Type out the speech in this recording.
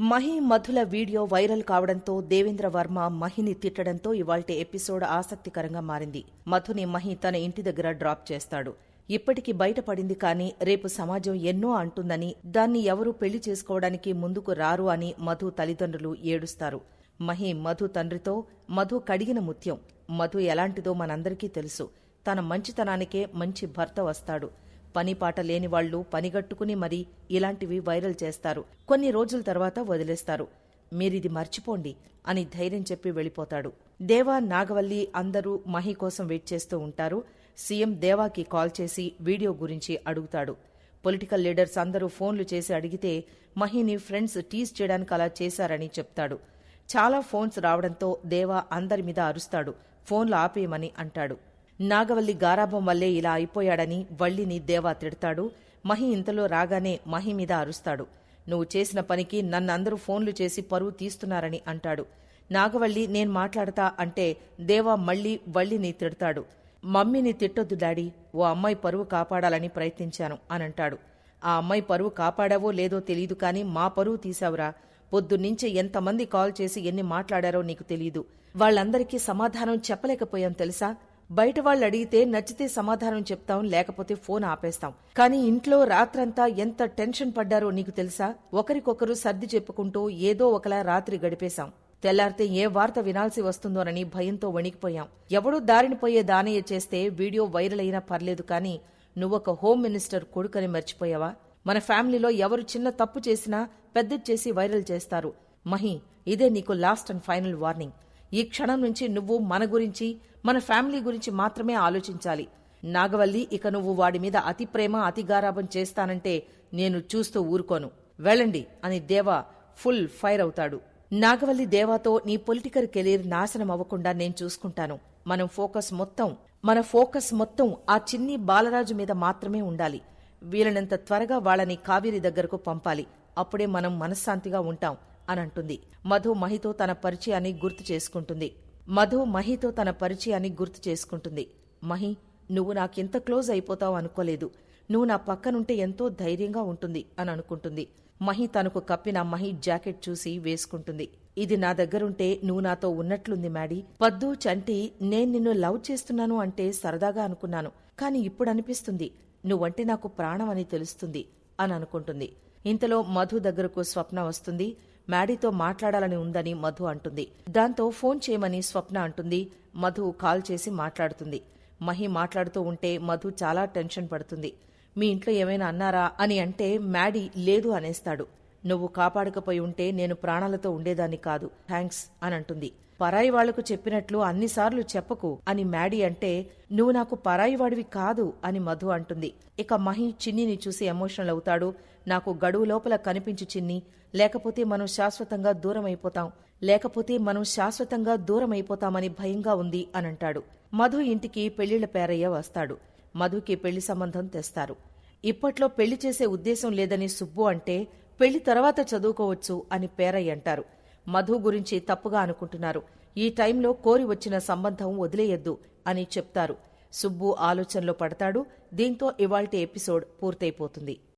Mahi మధుల video viral కావడంతో దేవేంద్ర వర్మ మహిని తిట్టడంతో ఇవాల్టి episode ఆసక్తికరంగా మారింది. మధుని మహి తన ఇంటి దగ్గర డ్రాప్ చేస్తాడు. ఇప్పటికి బయటపడింది కానీ రేపు సమాజం ఎన్నో అంటుందని దాన్ని ఎవరూ పెళ్ళి చేసుకోవడానికి ముందుకు రారు అని మధు తల్లిదండ్రులు ఏడుస్తారు. మహి మధు తండ్రితో మధు కడిగిన ముత్యం. మధు ఎలాంటిదో మనందరికీ తెలుసు. తన మంచితనానికే మంచి భర్త వస్తాడు. పనిపాట లేని వాళ్ళు పనిగట్టుకుని మరీ ఇలాంటివి వైరల్ చేస్తారు. కొన్ని రోజుల తర్వాత వదిలేస్తారు. మీరిది మర్చిపోండి అని ధైర్యం చెప్పి వెళ్ళిపోతాడు. దేవా నాగవల్లి అందరూ మహి కోసం వెయిట్ చేస్తూ ఉంటారు. సీఎం దేవాకి కాల్ చేసి వీడియో గురించి అడుగుతాడు. పొలిటికల్ లీడర్స్ అందరూ ఫోన్లు చేసి అడిగితే మహిని ఫ్రెండ్స్ టీజ్ చేయడానికి అలా చేశారని చెప్తాడు. చాలా ఫోన్స్ రావడంతో దేవా అందరి మీద అరుస్తాడు. ఫోన్లు ఆపేయమని అంటాడు. నాగవల్లి గారాభం వల్లే ఇలా అయిపోయాడని వళ్ళిని దేవా తిడతాడు. మహి ఇంతలో రాగానే మహి మీద అరుస్తాడు. నువ్వు చేసిన పనికి నన్నందరూ ఫోన్లు చేసి పరువు తీస్తున్నారని అంటాడు. నాగవల్లి నేను మాట్లాడతా అంటే దేవా మళ్ళీ వళ్ళిని తిడతాడు. మమ్మీని తిట్టొద్దు డాడీ ఓ అమ్మాయి పరువు కాపాడాలని ప్రయత్నించాను అని అంటాడు ఆ అమ్మాయి పరువు కాపాడావో లేదో తెలియదు కానీ మా పరువు తీసావురా పొద్దున్నుంచి ఎంతమంది కాల్ చేసి ఎన్ని మాట్లాడారో నీకు తెలియదు వాళ్ళందరికీ సమాధానం చెప్పలేకపోయాం తెలుసా? బయట వాళ్ళు అడిగితే నచ్చితే సమాధానం చెప్తాం లేకపోతే ఫోన్ ఆపేస్తాం. కానీ ఇంట్లో రాత్రంతా ఎంత టెన్షన్ పడ్డారో నీకు తెలుసా? ఒకరికొకరు సర్ది చెప్పుకుంటూ ఏదో ఒకలా రాత్రి గడిపేశాం. తెల్లారితే ఏ వార్త వినాల్సి వస్తుందోనని భయంతో వణికిపోయాం. ఎవడూ దారిని పోయే దానయ్య చేస్తే వీడియో వైరల్ అయినా పర్లేదు కానీ నువ్వొక హోమ్ మినిస్టర్ కొడుకని మర్చిపోయావా? మన ఫ్యామిలీలో ఎవరు చిన్న తప్పు చేసినా పెద్దది చేసి వైరల్ చేస్తారు. మహి ఇదే నీకు లాస్ట్ అండ్ ఫైనల్ వార్నింగ్. ఈ క్షణం నుంచి నువ్వు మన గురించి మన ఫ్యామిలీ గురించి మాత్రమే ఆలోచించాలి. నాగవల్లి ఇక నువ్వు వాడి మీద అతి ప్రేమ అతి గారాభం చేస్తానంటే నేను చూస్తూ ఊరుకోను. వెళ్ళండి అని దేవా ఫుల్ ఫైర్ అవుతాడు. నాగవల్లి దేవాతో నీ పొలిటికల్ కెరీర్ నాశనం అవ్వకుండా నేను చూసుకుంటాను. మనం ఫోకస్ మొత్తం మన ఫోకస్ మొత్తం ఆ చిన్ని బాలరాజు మీద మాత్రమే ఉండాలి. వీలనంత త్వరగా వాళ్ళని కావేరి దగ్గరకు పంపాలి. అప్పుడే మనం మనశ్శాంతిగా ఉంటాం. అని అంటుంది మధు మహితో తన పరిచయాన్ని గుర్తు చేసుకుంటుంది. మధు మహితో తన పరిచయాన్ని గుర్తు చేసుకుంటుంది. మహి నువ్వు నాకెంత క్లోజ్ అయిపోతావు అనుకోలేదు. నువ్వు నా పక్కనుంటే ఎంతో ధైర్యంగా ఉంటుంది అని అనుకుంటుంది. మహి తనకు కప్పిన మహి జాకెట్ చూసి వేసుకుంటుంది. ఇది నా దగ్గరుంటే నువ్వు నాతో ఉన్నట్లుంది మ్యాడీ. పద్దు చంటి నేను నిన్ను లవ్ చేస్తున్నాను అంటే సరదాగా అనుకున్నాను. కాని ఇప్పుడు అనిపిస్తుంది. నువ్వంటే నాకు ప్రాణం అని తెలుస్తుంది అని అనుకుంటుంది. ఇంతలో మధు దగ్గరకు స్వప్న వస్తుంది. మ్యాడీతో మాట్లాడాలని ఉందని మధు అంటుంది. దాంతో ఫోన్ చేయమని స్వప్న అంటుంది. మధు కాల్ చేసి మాట్లాడుతుంది. మహి మాట్లాడుతూ ఉంటే మధు చాలా టెన్షన్ పడుతుంది. మీ ఇంట్లో ఏమైనా అన్నారా అని అంటే మ్యాడీ లేదు అనేస్తాడు. నువ్వు కాపాడకపోయి ఉంటే నేను ప్రాణాలతో ఉండేదాన్ని కాదు. థ్యాంక్స్ అని అంటుంది. పరాయి వాళ్ళకు చెప్పినట్లు అన్నిసార్లు చెప్పకు అని మ్యాడీ అంటే నువ్వు నాకు పరాయివాడివి కాదు అని మధు అంటుంది. ఇక మహి చిన్నిని చూసి ఎమోషనల్ అవుతాడు. నాకు గడువు లోపల కనిపించు చిన్ని. లేకపోతే మనం శాశ్వతంగా దూరం అయిపోతాం లేకపోతే మనం శాశ్వతంగా దూరం అయిపోతామని భయంగా ఉంది అనంటాడు. మధు ఇంటికి పెళ్ళిళ్ళ పేరయ్య వస్తాడు. మధుకి పెళ్ళి సంబంధం తెస్తారు. ఇప్పట్లో పెళ్ళి చేసే ఉద్దేశం లేదని సుబ్బు అంటే పెళ్ళి తర్వాత చదువుకోవచ్చు అని పేరయ్య అంటారు. మధు గురించి తప్పుగా అనుకుంటున్నారు. ఈ టైంలో కోరి వచ్చిన సంబంధం వదిలేయొద్దు అని చెప్తారు. సుబ్బు ఆలోచనలో పడతాడు. దీంతో ఇవాల్టి ఎపిసోడ్ పూర్తయిపోతుంది.